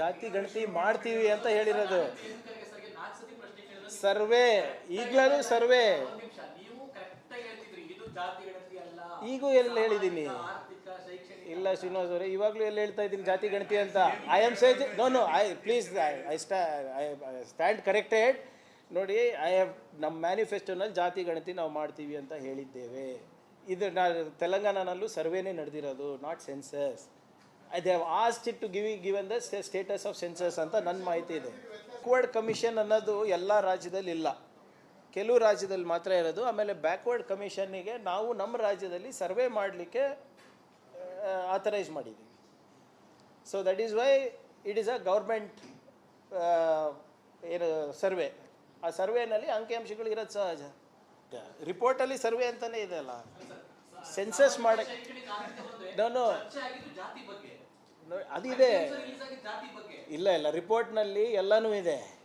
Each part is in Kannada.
ಜಾತಿ ಗಣತಿ ಮಾಡ್ತೀವಿ ಅಂತ ಹೇಳಿರೋದು. ಸರ್ವೆ ಈಗಲೂ ಸರ್ವೆ. ಈಗೂ ಎಲ್ಲಿ ಹೇಳಿದ್ದೀನಿ? ಇಲ್ಲ ಶ್ರೀನಿವಾಸ್ ಅವರೇ, ಇವಾಗಲೂ ಎಲ್ಲಿ ಹೇಳ್ತಾ ಇದ್ದೀನಿ ಜಾತಿ ಗಣತಿ ಅಂತ? I am sage no no I please I I stand corrected ನೋಡಿ ಐ ಹ್ಯಾವ್ ನಮ್ಮ ಮ್ಯಾನಿಫೆಸ್ಟೋನಲ್ಲಿ ಜಾತಿ ಗಣತಿ ನಾವು ಮಾಡ್ತೀವಿ ಅಂತ ಹೇಳಿದ್ದೇವೆ. ಇದು ನಾ, ತೆಲಂಗಾಣನಲ್ಲೂ ಸರ್ವೇನೇ ನಡೆದಿರೋದು not census I have asked it to give given the status of census ಅಂತ ನನ್ನ ಮಾಹಿತಿ ಇದೆ. ಬ್ಯಾಕ್ವರ್ಡ್ ಕಮಿಷನ್ ಅನ್ನೋದು ಎಲ್ಲ ರಾಜ್ಯದಲ್ಲಿ ಇಲ್ಲ. ಕೆಲವು ರಾಜ್ಯದಲ್ಲಿ ಮಾತ್ರ ಇರೋದು. ಆಮೇಲೆ ಬ್ಯಾಕ್ವರ್ಡ್ ಕಮಿಷನ್ನಿಗೆ ನಾವು ನಮ್ಮ ರಾಜ್ಯದಲ್ಲಿ ಸರ್ವೆ ಮಾಡಲಿಕ್ಕೆ ಆಥರೈಸ್ ಮಾಡಿದ್ದೀವಿ. So that is why it is a government ಏನು ಸರ್ವೆ. ಆ ಸರ್ವೆನಲ್ಲಿ ಅಂಕಿಅಂಶಗಳು ಇರೋದು ಸಹಜ. ರಿಪೋರ್ಟಲ್ಲಿ ಸರ್ವೆ ಅಂತಲೇ ಇದೆ ಅಲ್ಲ? ಸೆನ್ಸಸ್ ಮಾಡೋಕ್ಕೆ ನಾನು ಅದಿದೆ ಇಲ್ಲ ಇಲ್ಲ ರಿಪೋರ್ಟ್ನಲ್ಲಿ ಎಲ್ಲನೂ ಇದೆ.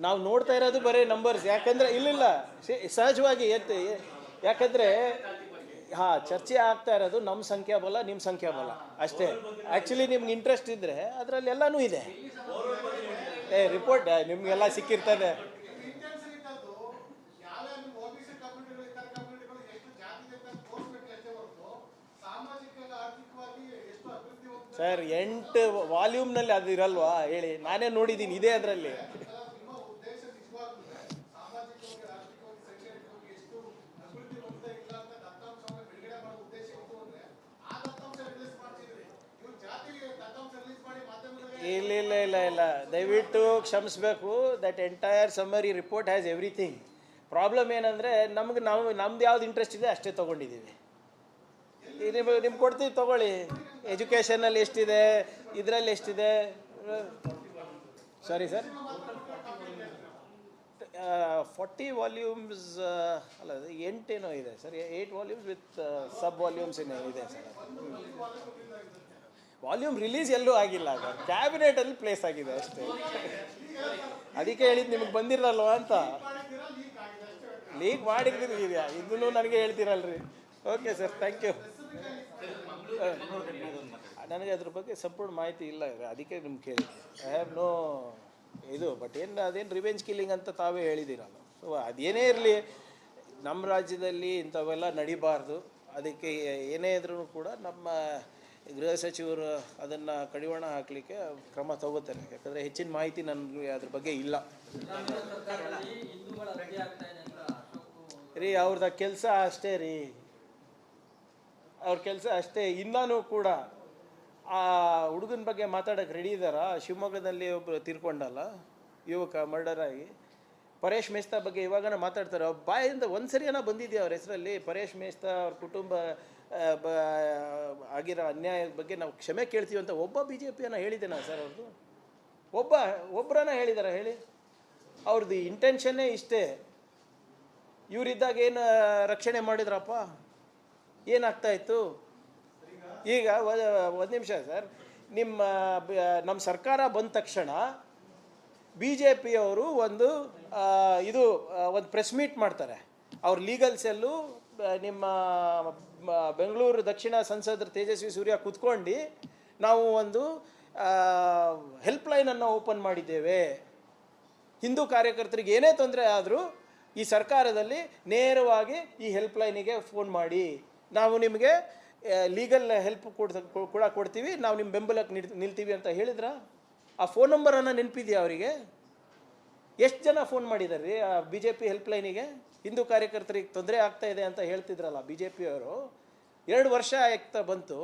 ನಾವು ನೋಡ್ತಾ ಇರೋದು ಬರೀ ನಂಬರ್ಸ್ ಯಾಕಂದ್ರೆ ಇಲ್ಲಿಲ್ಲ. ಇಲ್ಲ ಸಹಜವಾಗಿ ಎತ್ತಿ, ಯಾಕಂದ್ರೆ, ಹಾಂ, ಚರ್ಚೆ ಆಗ್ತಾ ಇರೋದು ನಮ್ಮ ಸಂಖ್ಯಾಬಲ ನಿಮ್ಮ ಸಂಖ್ಯಾಬಲ ಅಷ್ಟೇ. ಆ್ಯಕ್ಚುಲಿ ನಿಮ್ಗೆ ಇಂಟ್ರೆಸ್ಟ್ ಇದ್ದರೆ ಅದರಲ್ಲಿ ಎಲ್ಲನೂ ಇದೆ. ಏ ರಿಪೋರ್ಟ್ ನಿಮಗೆಲ್ಲ ಸಿಕ್ಕಿರ್ತದೆ. ಸರ್, ಎಂಟು ವಾಲ್ಯೂಮ್ನಲ್ಲಿ ಅದು ಇರಲ್ವಾ? ಹೇಳಿ, ನಾನೇ ನೋಡಿದ್ದೀನಿ, ಇದೇ ಅದರಲ್ಲಿ. ಇಲ್ಲ ಇಲ್ಲ ಇಲ್ಲ ಇಲ್ಲ. ದಯವಿಟ್ಟು ಕ್ಷಮಿಸ್ಬೇಕು. That entire summary report has everything problem ಏನಂದರೆ, ನಮ್ಗೆ ನಾವು, ನಮ್ದು ಯಾವ್ದು ಇಂಟ್ರೆಸ್ಟ್ ಇದೆ, ಅಷ್ಟೇ ತೊಗೊಂಡಿದ್ದೀವಿ. ನಿಮ್ಗೆ ನಿಮ್ಗೆ ಕೊಡ್ತೀವಿ, ತೊಗೊಳ್ಳಿ. ಎಜುಕೇಷನಲ್ಲಿ ಎಷ್ಟಿದೆ? ಇದರಲ್ಲಿ ಎಷ್ಟಿದೆ? ಸಾರಿ ಸರ್ ಫಾರ್ಟಿ ವಾಲ್ಯೂಮ್ಸ್ ಅಲ್ಲ, ಎಂಟೇನೋ ಇದೆ sir eight volumes with sub volumes ಏನೋ ಇದೆ ಸರ್ ವಾಲ್ಯೂಮ್ ರಿಲೀಸ್ ಎಲ್ಲೂ ಆಗಿಲ್ಲ ಸರ್ ಕ್ಯಾಬಿನೆಟಲ್ಲಿ ಪ್ಲೇಸ್ ಆಗಿದೆ ಅಷ್ಟೇ. ಅದಕ್ಕೆ ಹೇಳಿದ್ದು ನಿಮಗೆ ಬಂದಿರಲ್ವ ಅಂತ. ಲೀಕ್ ಮಾಡಿದ್ದೀರಾ ಇದನ್ನು ನನಗೆ ಹೇಳ್ತೀರಲ್ರಿ. ಓಕೆ ಸರ್ ಥ್ಯಾಂಕ್ ಯು ನನಗೆ ಅದ್ರ ಬಗ್ಗೆ ಸಂಪೂರ್ಣ ಮಾಹಿತಿ ಇಲ್ಲ ಅದಕ್ಕೆ ನಿಮ್ಗೆ ಕೇಳಿ ಐ ಹ್ಯಾವ್ ನೋ ಇದು ಬಟ್ ಏನು, ಅದೇನು ರಿವೆಂಜ್ ಕಿಲ್ಲಿಂಗ್ ಅಂತ ತಾವೇ ಹೇಳಿದ್ದೀರಲ್ಲ ಸೊ ಅದೇನೇ ಇರಲಿ, ನಮ್ಮ ರಾಜ್ಯದಲ್ಲಿ ಇಂಥವೆಲ್ಲ ನಡಿಬಾರ್ದು. ಅದಕ್ಕೆ ಏನೇ ಇದ್ರೂ ಕೂಡ ನಮ್ಮ ಗೃಹ ಸಚಿವರು ಅದನ್ನು ಕಡಿವಾಣ ಹಾಕಲಿಕ್ಕೆ ಕ್ರಮ ತಗೋತಾರೆ. ಯಾಕಂದರೆ ಹೆಚ್ಚಿನ ಮಾಹಿತಿ ನನಗೆ ಅದ್ರ ಬಗ್ಗೆ ಇಲ್ಲ. ರೀ ಅವ್ರದ್ದು ಕೆಲಸ ಅಷ್ಟೇ ರೀ. ಅವ್ರ ಕೆಲಸ ಅಷ್ಟೇ. ಇನ್ನೂ ಕೂಡ ಆ ಹುಡುಗನ ಬಗ್ಗೆ ಮಾತಾಡೋಕೆ ರೆಡಿ ಇದ್ದಾರಾ? ಶಿವಮೊಗ್ಗದಲ್ಲಿ ಒಬ್ಬರು ತೀರ್ಕೊಂಡಲ್ಲ, ಯುವಕ ಮರ್ಡರ್ ಆಗಿ ಪರೇಶ್ ಮೇಸ್ತಾ ಬಗ್ಗೆ ಇವಾಗನ ಮಾತಾಡ್ತಾರೆ. ಅವ್ರ ಬಾಯಿಂದ ಒಂದು ಸರಿಯನ ಬಂದಿದೆಯಾ ಅವ್ರ ಹೆಸರಲ್ಲಿ? ಪರೇಶ್ ಮೇಸ್ತಾ ಅವ್ರ ಕುಟುಂಬ ಬ, ಆಗಿರೋ ಅನ್ಯಾಯದ ಬಗ್ಗೆ ನಾವು ಕ್ಷಮೆ ಕೇಳ್ತೀವಿ ಅಂತ ಒಬ್ಬ ಬಿ ಜೆ ಪಿಯನ್ನ ಹೇಳಿದ್ದೇನಾ ಸರ್ ಅವ್ರದ್ದು ಒಬ್ಬ ಒಬ್ಬರನ್ನ ಹೇಳಿದಾರ ಹೇಳಿ? ಅವ್ರದ್ದು ಇಂಟೆನ್ಷನ್ನೇ ಇಷ್ಟೇ. ಇವರಿದ್ದಾಗ ಏನು ರಕ್ಷಣೆ ಮಾಡಿದ್ರಪ್ಪ? ಏನಾಗ್ತಾ ಇತ್ತು ಈಗ ಒಂದು ನಿಮಿಷ ಸರ್. ನಿಮ್ಮ ನಮ್ಮ ಸರ್ಕಾರ ಬಂದ ತಕ್ಷಣ ಬಿ ಜೆ ಪಿಯವರು ಒಂದು ಇದು ಒಂದು ಪ್ರೆಸ್ ಮೀಟ್ ಮಾಡ್ತಾರೆ. ಅವ್ರ ಲೀಗಲ್ ಸೆಲ್ಲು ನಿಮ್ಮ ಬೆಂಗಳೂರು ದಕ್ಷಿಣ ಸಂಸದರ ತೇಜಸ್ವಿ ಸೂರ್ಯ ಕೂತ್ಕೊಂಡು ನಾವು ಒಂದು ಹೆಲ್ಪ್ಲೈನನ್ನು ಓಪನ್ ಮಾಡಿದ್ದೇವೆ. ಹಿಂದೂ ಕಾರ್ಯಕರ್ತರಿಗೆ ಏನೇ ತೊಂದರೆ ಆದರೂ ಈ ಸರ್ಕಾರದಲ್ಲಿ ನೇರವಾಗಿ ಈ ಹೆಲ್ಪ್ಲೈನಿಗೆ ಫೋನ್ ಮಾಡಿ. ನಾವು ನಿಮಗೆ ಲೀಗಲ್ ಹೆಲ್ಪ್ ಕೊಡ್ ಕೂಡ ಕೊಡ್ತೀವಿ. ನಾವು ನಿಮ್ಮ ಬೆಂಬಲಕ್ಕೆ ನಿಲ್ ನಿಲ್ತೀವಿ ಅಂತ ಹೇಳಿದ್ರ, ಆ ಫೋನ್ ನಂಬರನ್ನು ನೆನಪಿದೆಯಾ ಅವರಿಗೆ? ಎಷ್ಟು ಜನ ಫೋನ್ ಮಾಡಿದ್ದಾರೆ ರೀ, ಆ ಬಿ ಜೆ ಪಿ ಹೆಲ್ಪ್ಲೈನಿಗೆ ಹಿಂದೂ ಕಾರ್ಯಕರ್ತರಿಗೆ ತೊಂದರೆ ಆಗ್ತಾ ಇದೆ ಅಂತ ಹೇಳ್ತಿದ್ರಲ್ಲ ಬಿ ಜೆ ಪಿಯವರು ಎರಡು ವರ್ಷ ಆಗ್ತಾ ಬಂತು.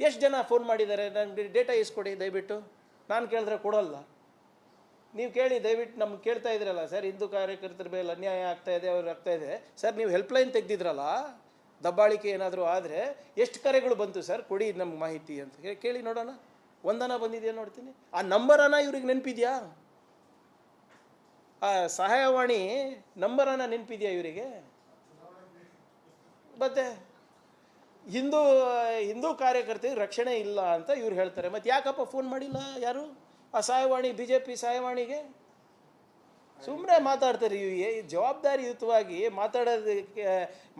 ಎಷ್ಟು ಜನ ಫೋನ್ ಮಾಡಿದ್ದಾರೆ ನನಗೆ ಡೇಟಾ ಇಸ್ಕೊಡಿ ದಯವಿಟ್ಟು. ನಾನು ಕೇಳಿದ್ರೆ ಕೊಡೋಲ್ಲ. ನೀವು ಕೇಳಿ, ದಯವಿಟ್ಟು ನಮ್ಗೆ ಕೇಳ್ತಾ ಇದ್ರಲ್ಲ, ಸರ್, ಹಿಂದೂ ಕಾರ್ಯಕರ್ತರ ಮೇಲೆ ಅನ್ಯಾಯ ಆಗ್ತಾ ಇದೆ, ಅವ್ರು ಆಗ್ತಾ ಇದೆ. ಸರ್, ನೀವು ಹೆಲ್ಪ್ಲೈನ್ ತೆಗ್ದಿದ್ರಲ್ಲ ದಬ್ಬಾಳಿಕೆ ಏನಾದರೂ ಆದರೆ ಎಷ್ಟು ಕರೆಗಳು ಬಂತು ಸರ್? ಕೊಡಿ ನಮ್ಗೆ ಮಾಹಿತಿ ಅಂತ ಕೇಳಿ ನೋಡೋಣ. ಒಂದನ ಬಂದಿದೆಯಾ ನೋಡ್ತೀನಿ. ಆ ನಂಬರನ್ನ ಇವ್ರಿಗೆ ನೆನಪಿದೆಯಾ? ಆ ಸಹಾಯವಾಣಿ ನಂಬರನ್ನ ನೆನಪಿದೆಯಾ ಇವರಿಗೆ? ಮತ್ತೆ ಹಿಂದೂ ಹಿಂದೂ ಕಾರ್ಯಕರ್ತರಿಗೆ ರಕ್ಷಣೆ ಇಲ್ಲ ಅಂತ ಇವ್ರು ಹೇಳ್ತಾರೆ. ಮತ್ತೆ ಯಾಕಪ್ಪ ಫೋನ್ ಮಾಡಿಲ್ಲ ಯಾರು? ಆ ಸಹಾಯವಾಣಿ ಬಿ ಜೆ ಪಿ ಸಹಾಯವಾಣಿಗೆ? ಸುಮ್ಮನೆ ಮಾತಾಡ್ತಾರೆ ಜವಾಬ್ದಾರಿಯುತವಾಗಿ ಮಾತಾಡೋದಕ್ಕೆ,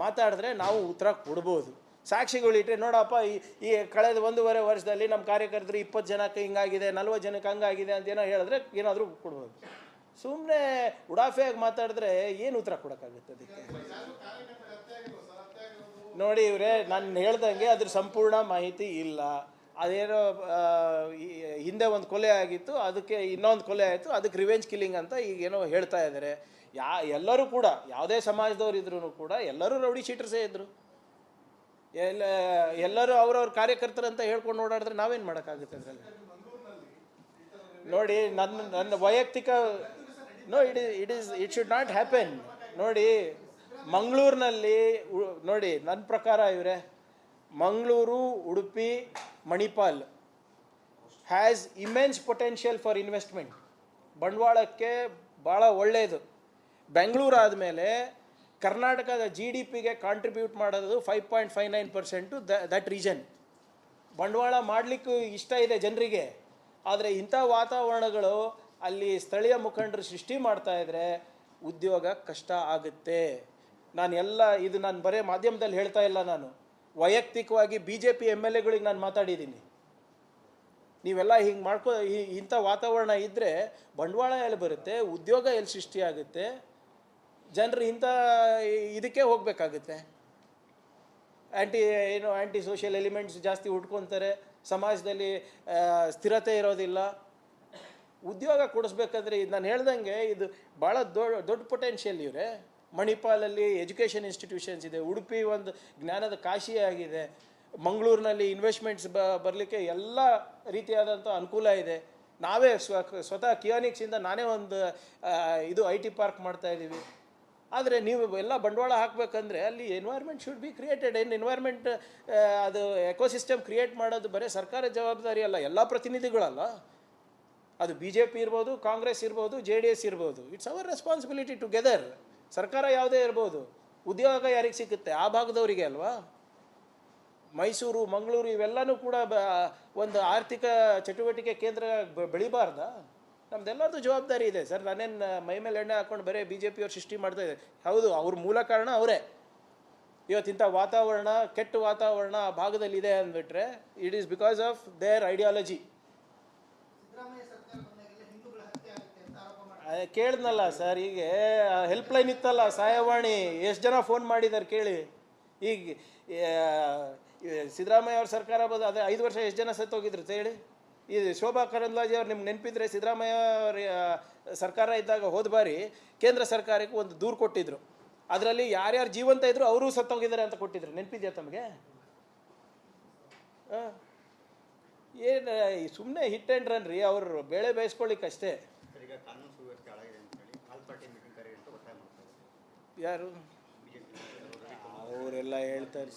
ಮಾತಾಡಿದ್ರೆ ನಾವು ಉತ್ತರ ಕೊಡ್ಬೋದು. ಸಾಕ್ಷಿಗಳಿಟ್ಟರೆ ನೋಡಪ್ಪ, ಈ ಈ ಕಳೆದ ಒಂದೂವರೆ ವರ್ಷದಲ್ಲಿ ನಮ್ಮ ಕಾರ್ಯಕರ್ತರು ಇಪ್ಪತ್ತು ಜನಕ್ಕೆ ಹಿಂಗಾಗಿದೆ, ನಲ್ವತ್ತು ಜನಕ್ಕೆ ಹಂಗಾಗಿದೆ ಅಂತ ಏನೋ ಹೇಳಿದ್ರೆ ಏನಾದರೂ ಕೊಡ್ಬೋದು. ಸುಮ್ಮನೆ ಉಡಾಫೆಯಾಗಿ ಮಾತಾಡಿದ್ರೆ ಏನು ಉತ್ತರ ಕೊಡೋಕ್ಕಾಗುತ್ತೆ ಅದಕ್ಕೆ? ನೋಡಿ ಇವರೇ, ನಾನು ಹೇಳ್ದಂಗೆ ಅದ್ರ ಸಂಪೂರ್ಣ ಮಾಹಿತಿ ಇಲ್ಲ. ಅದೇನೋ ಹಿಂದೆ ಒಂದು ಕೊಲೆ ಆಗಿತ್ತು, ಅದಕ್ಕೆ ಇನ್ನೊಂದು ಕೊಲೆ ಆಯಿತು, ಅದಕ್ಕೆ ರಿವೆಂಜ್ ಕಿಲ್ಲಿಂಗ್ ಅಂತ ಈಗೇನೋ ಹೇಳ್ತಾ ಇದ್ದಾರೆ ಯಾ, ಎಲ್ಲರೂ ಕೂಡ, ಯಾವುದೇ ಸಮಾಜದವ್ರು ಇದ್ರೂ ಕೂಡ, ಎಲ್ಲರೂ ರೌಡಿ ಶೀಟರ್ಸೇ ಇದ್ದರು ಎಲ್ಲ, ಎಲ್ಲರೂ ಅವ್ರವ್ರ ಕಾರ್ಯಕರ್ತರಂತ ಹೇಳ್ಕೊಂಡು ಓಡಾಡಿದ್ರೆ ನಾವೇನು ಮಾಡೋಕ್ಕಾಗುತ್ತೆ ಅದರಲ್ಲಿ? ನೋಡಿ, ನನ್ನ ನನ್ನ ವೈಯಕ್ತಿಕ no it it is it should not happen ನೋಡಿ, ಮಂಗಳೂರಿನಲ್ಲಿ ನೋಡಿ ನನ್ನ ಪ್ರಕಾರ ಇವರೇ, Mangaluru, Udupi Manipal has immense potential for investment ಬಂಡವಾಳಕ್ಕೆ ಭಾಳ ಒಳ್ಳೆಯದು ಬೆಂಗಳೂರು ಆದಮೇಲೆ ಕರ್ನಾಟಕದ ಜಿ ಡಿ ಪಿಗೆ ಕಾಂಟ್ರಿಬ್ಯೂಟ್ ಮಾಡೋದು five point five nine percent that reason ಬಂಡವಾಳ ಮಾಡಲಿಕ್ಕೂ ಇಷ್ಟ ಇದೆ ಜನರಿಗೆ. ಆದರೆ ಇಂಥ ವಾತಾವರಣಗಳು ಅಲ್ಲಿ ಸ್ಥಳೀಯ ಮುಖಂಡರು ಸೃಷ್ಟಿ ಮಾಡ್ತಾ ಇದ್ರೆ ಉದ್ಯೋಗ ಕಷ್ಟ ಆಗುತ್ತೆ. ನಾನು ಎಲ್ಲ ಇದು ನಾನು ಬರೇ ಮಾಧ್ಯಮದಲ್ಲಿ ಹೇಳ್ತಾ ಇಲ್ಲ ನಾನು. ವೈಯಕ್ತಿಕವಾಗಿ B J P M L ಎಗಳಿಗೆ ನಾನು ಮಾತಾಡಿದ್ದೀನಿ. ನೀವೆಲ್ಲ ಹಿಂಗೆ ಮಾಡ್ಕೋ ಇಂಥ ವಾತಾವರಣ ಇದ್ದರೆ ಬಂಡವಾಳ ಎಲ್ಲಿ ಬರುತ್ತೆ, ಉದ್ಯೋಗ ಎಲ್ಲಿ ಸೃಷ್ಟಿಯಾಗುತ್ತೆ, ಜನರು ಇಂಥ ಇದಕ್ಕೆ ಹೋಗಬೇಕಾಗುತ್ತೆ. ಆ್ಯಂಟಿ ಏನು ಆ್ಯಂಟಿ ಸೋಷಿಯಲ್ ಎಲಿಮೆಂಟ್ಸ್ ಜಾಸ್ತಿ ಹುಡ್ಕೊತಾರೆ ಸಮಾಜದಲ್ಲಿ ಸ್ಥಿರತೆ ಇರೋದಿಲ್ಲ. ಉದ್ಯೋಗ ಕೊಡಿಸ್ಬೇಕಾದ್ರೆ ನಾನು ಹೇಳ್ದಂಗೆ ಇದು ಭಾಳ ದೊಡ್ಡ ದೊಡ್ಡ ಪೊಟೆನ್ಷಿಯಲ್ ಇವರೇ. ಮಣಿಪಾಲಲ್ಲಿ ಎಜುಕೇಷನ್ ಇನ್ಸ್ಟಿಟ್ಯೂಷನ್ಸ್ ಇದೆ. ಉಡುಪಿ ಒಂದು ಜ್ಞಾನದ ಕಾಶಿ ಆಗಿದೆ ಮಂಗಳೂರಿನಲ್ಲಿ ಇನ್ವೆಸ್ಟ್ಮೆಂಟ್ಸ್ ಬ, ಬರಲಿಕ್ಕೆ ಎಲ್ಲ ರೀತಿಯಾದಂಥ ಅನುಕೂಲ ಇದೆ. ನಾವೇ ಸ್ವ, ಸ್ವತಃ ಕಿಯೋನಿಕ್ಸಿಂದ ನಾನೇ ಒಂದು ಇದು ಐ ಟಿ ಪಾರ್ಕ್ ಮಾಡ್ತಾ ಇದ್ದೀವಿ. ಆದರೆ ನೀವು ಎಲ್ಲ ಬಂಡವಾಳ ಹಾಕಬೇಕಂದ್ರೆ ಅಲ್ಲಿ ಎನ್ವೈರ್ಮೆಂಟ್ ಶುಡ್ ಬಿ ಕ್ರಿಯೇಟೆಡ್ ಏನು ಎನ್ವೈರ್ಮೆಂಟ್ ಅದು ಎಕೋಸಿಸ್ಟಮ್ ಕ್ರಿಯೇಟ್ ಮಾಡೋದು ಬರೀ ಸರ್ಕಾರದ ಜವಾಬ್ದಾರಿ ಅಲ್ಲ, ಎಲ್ಲ ಪ್ರತಿನಿಧಿಗಳಲ್ಲ. ಅದು ಬಿ ಜೆ ಪಿ ಇರ್ಬೋದು, ಕಾಂಗ್ರೆಸ್ ಇರ್ಬೋದು ಜೆ ಡಿ ಎಸ್ ಇರ್ಬೋದು. ಇಟ್ಸ್ ಅವರ್ ರೆಸ್ಪಾನ್ಸಿಬಿಲಿಟಿ ಟುಗೆದರ್ ಸರ್ಕಾರ ಯಾವುದೇ ಇರ್ಬೋದು, ಉದ್ಯೋಗ ಯಾರಿಗೆ ಸಿಗುತ್ತೆ? ಆ ಭಾಗದವರಿಗೆ ಅಲ್ವಾ? ಮೈಸೂರು, ಮಂಗಳೂರು ಇವೆಲ್ಲನೂ ಕೂಡ ಬ, ಒಂದು ಆರ್ಥಿಕ ಚಟುವಟಿಕೆ ಕೇಂದ್ರ ಬೆಳಿಬಾರ್ದ? ನಮ್ದೆಲ್ಲರದ್ದು ಜವಾಬ್ದಾರಿ ಇದೆ. ಸರ್, ನಾನೇನು ಮೈ ಮೇಲೆ ಎಣ್ಣೆ ಹಾಕೊಂಡು ಬರೀ ಬಿ ಜೆ ಪಿಯವ್ರು ಸೃಷ್ಟಿ ಮಾಡ್ತಾ ಇದೆ ಹೌದು, ಅವ್ರ ಮೂಲ ಕಾರಣ ಅವರೇ. ಇವತ್ತಿಂಥ ವಾತಾವರಣ, ಕೆಟ್ಟ ವಾತಾವರಣ ಆ ಭಾಗದಲ್ಲಿ ಇದೆ ಅಂದ್ಬಿಟ್ರೆ it is because of their ideology ಕೇಳಿದ್ನಲ್ಲ sir ಈಗ ಹೆಲ್ಪ್ಲೈನ್ ಇತ್ತಲ್ಲ ಸಹಾಯವಾಣಿ ಎಷ್ಟು ಜನ ಫೋನ್ ಮಾಡಿದ್ದಾರೆ ಕೇಳಿ. ಈಗ ಸಿದ್ದರಾಮಯ್ಯ ಅವ್ರ ಸರ್ಕಾರ ಬಂದು ಅದೇ ಐದು ವರ್ಷ ಎಷ್ಟು ಜನ ಸತ್ತೋಗಿದ್ರು ಹೇಳಿ? ಈ ಶೋಭಾ ಕರಂದ್ಲಾಜೆ ಅವ್ರು ನಿಮ್ಗೆ ನೆನಪಿದ್ರೆ ಸಿದ್ದರಾಮಯ್ಯ ಅವ್ರ ಸರ್ಕಾರ ಇದ್ದಾಗ ಹೋದ ಬಾರಿ ಕೇಂದ್ರ ಸರ್ಕಾರಕ್ಕೆ ಒಂದು ದೂರು ಕೊಟ್ಟಿದ್ರು. ಅದರಲ್ಲಿ ಯಾರ್ಯಾರು ಜೀವಂತ ಇದ್ರು ಅವರು ಸತ್ತೋಗಿದ್ದಾರೆ ಅಂತ ಕೊಟ್ಟಿದ್ರು. ನೆನಪಿದ್ಯಾ ತಮಗೆ? ಏನು ಸುಮ್ಮನೆ ಹಿಟ್ ರನ್ ರೀ, ಅವರು ಬೇಳೆ ಬೇಯಿಸ್ಕೊಳ್ಳಿಕ್ಕಷ್ಟೇ ಈಗ ಕಾನೂನು ಸುವ್ಯವಸ್ಥೆ ಹಾಳಾಗಿದೆ ಅಂತ ಹೇಳಿ ಆಲ್ ಪಾರ್ಟಿ ಮೀಟಿಂಗ್ ಕರೆ ಅಂತ ಒತ್ತಾಯ ಮಾಡ್ತಾರೆ ಯಾರು? ಅವರೆಲ್ಲ ಹೇಳ್ತಾರೆ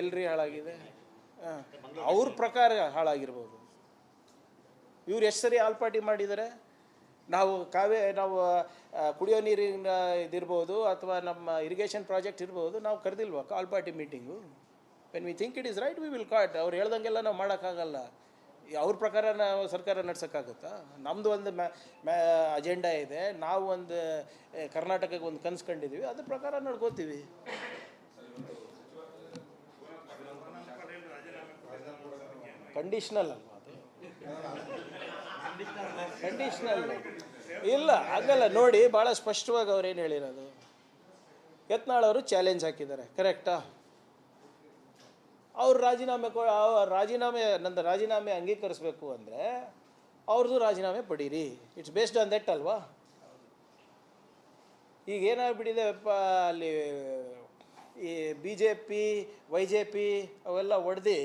ಎಲ್ರಿ ಹಾಳಾಗಿದೆ? ಹಾಂ. ಅವ್ರ ಪ್ರಕಾರ ಹಾಳಾಗಿರ್ಬೋದು. ಇವ್ರು ಎಷ್ಟು ಸರಿ ಆಲ್ ಪಾರ್ಟಿ ಮಾಡಿದ್ದಾರೆ ನಾವು ಕಾವೇ, ನಾವು ಕುಡಿಯೋ ನೀರಿನ ಇದಿರ್ಬೋದು ಅಥವಾ ನಮ್ಮ ಇರಿಗೇಷನ್ ಪ್ರಾಜೆಕ್ಟ್ ಇರ್ಬೋದು, ನಾವು ಕರೆದಿಲ್ವಾ all party meeting when we think it is right we will caught ಅವ್ರು ಹೇಳ್ದಂಗೆಲ್ಲ ನಾವು ಮಾಡೋಕ್ಕಾಗಲ್ಲ. ಅವ್ರ ಪ್ರಕಾರ ನಾವು ಸರ್ಕಾರ ನಡ್ಸೋಕ್ಕಾಗುತ್ತಾ? ನಮ್ಮದು ಒಂದು ಮ್ಯಾ ಅಜೆಂಡಾ ಇದೆ. ನಾವು ಒಂದು ಕರ್ನಾಟಕಕ್ಕೆ ಒಂದು ಕನ್ಸ್ಕೊಂಡಿದ್ದೀವಿ ಅದ್ರ ಪ್ರಕಾರ ನಡ್ಕೋತೀವಿ. ಕಂಡೀಷ್ನಲ್ ಅಲ್ವಾ ಕಂಡೀಷ್ನಲ್ ಇಲ್ಲ ಆಗಲ್ಲ ನೋಡಿ ಭಾಳ ಸ್ಪಷ್ಟವಾಗಿ ಅವ್ರೇನು ಹೇಳಿರೋದು. ಯತ್ನಾಳ್ ಚಾಲೆಂಜ್ ಹಾಕಿದ್ದಾರೆ. ಕರೆಕ್ಟಾ ಅವ್ರು ರಾಜೀನಾಮೆ ರಾಜೀನಾಮೆ, ನಂದು ರಾಜೀನಾಮೆ ಅಂಗೀಕರಿಸಬೇಕು ಅಂದರೆ ಅವ್ರದ್ದು ರಾಜೀನಾಮೆ ಪಡೀರಿ. ಇಟ್ಸ್ ಬೇಸ್ಡ್ ಆನ್ ದಟ್ ಅಲ್ವಾ? ಈಗ ಏನಾಗ್ಬಿಟ್ಟಿದೆ ಅಲ್ಲಿ ಈ B J P Y J P ಅವೆಲ್ಲ ಒಡೆದು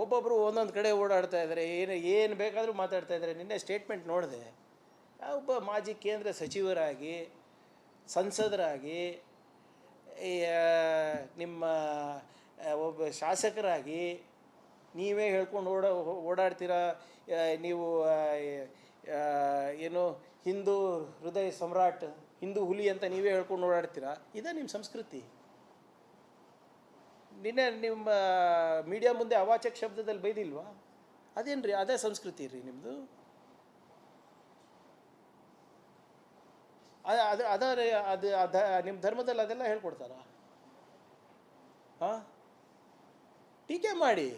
ಒಬ್ಬೊಬ್ಬರು ಒಂದೊಂದು ಕಡೆ ಓಡಾಡ್ತಾ ಇದ್ದಾರೆ ಏನು ಏನು ಬೇಕಾದರೂ ಮಾತಾಡ್ತಾ ಇದ್ದಾರೆ ನಿನ್ನೆ ಸ್ಟೇಟ್ಮೆಂಟ್ ನೋಡಿದೆ. ಒಬ್ಬ ಮಾಜಿ ಕೇಂದ್ರ ಸಚಿವರಾಗಿ, ಸಂಸದರಾಗಿ ನಿಮ್ಮ ಒಬ್ಬ ಶಾಸಕರಾಗಿ ನೀವೇ ಹೇಳ್ಕೊಂಡು ಓಡ, ಓಡಾಡ್ತೀರಾ? ನೀವು ಏನು ಹಿಂದೂ ಹೃದಯ ಸಮ್ರಾಟ್, ಹಿಂದೂ ಹುಲಿ ಅಂತ ನೀವೇ ಹೇಳ್ಕೊಂಡು ಓಡಾಡ್ತೀರಾ? ಇದೇ ನಿಮ್ಮ ಸಂಸ್ಕೃತಿ. ನಿನ್ನೆ ನಿಮ್ಮ ಮೀಡಿಯಾ ಮುಂದೆ ಅವಾಚಕ ಶಬ್ದದಲ್ಲಿ ಬೈದಿಲ್ವಾ? ಅದೇನು ರೀ ಅದೇ ಸಂಸ್ಕೃತಿ ರೀ ನಿಮ್ಮದು ಅದು, ಅದ ಅದು, ಅದ, ನಿಮ್ಮ ಧರ್ಮದಲ್ಲಿ ಅದೆಲ್ಲ ಹೇಳ್ಕೊಡ್ತಾರಾ? ಹಾಂ ಟೀಕೆ ಮಾಡಿ,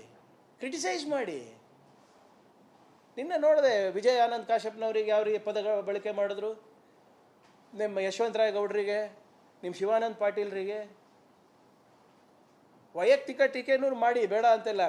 ಕ್ರಿಟಿಸೈಸ್ ಮಾಡಿ. ನಿನ್ನೆ ನೋಡಿದೆ ವಿಜಯ್ ಆನಂದ್ ಕಾಶ್ಯಪ್ನವರಿಗೆ ಯಾವ ರೀತಿ ಪದಗಳ ಬಳಕೆ ಮಾಡಿದ್ರು? ನಿಮ್ಮ ಯಶವಂತರಾಯ ಗೌಡ್ರಿಗೆ ನಿಮ್ಮ ಶಿವಾನಂದ್ ಪಾಟೀಲ್ರಿಗೆ. ವೈಯಕ್ತಿಕ ಟೀಕೆನೂ ಮಾಡಿ, ಬೇಡ ಅಂತೆಲ್ಲ.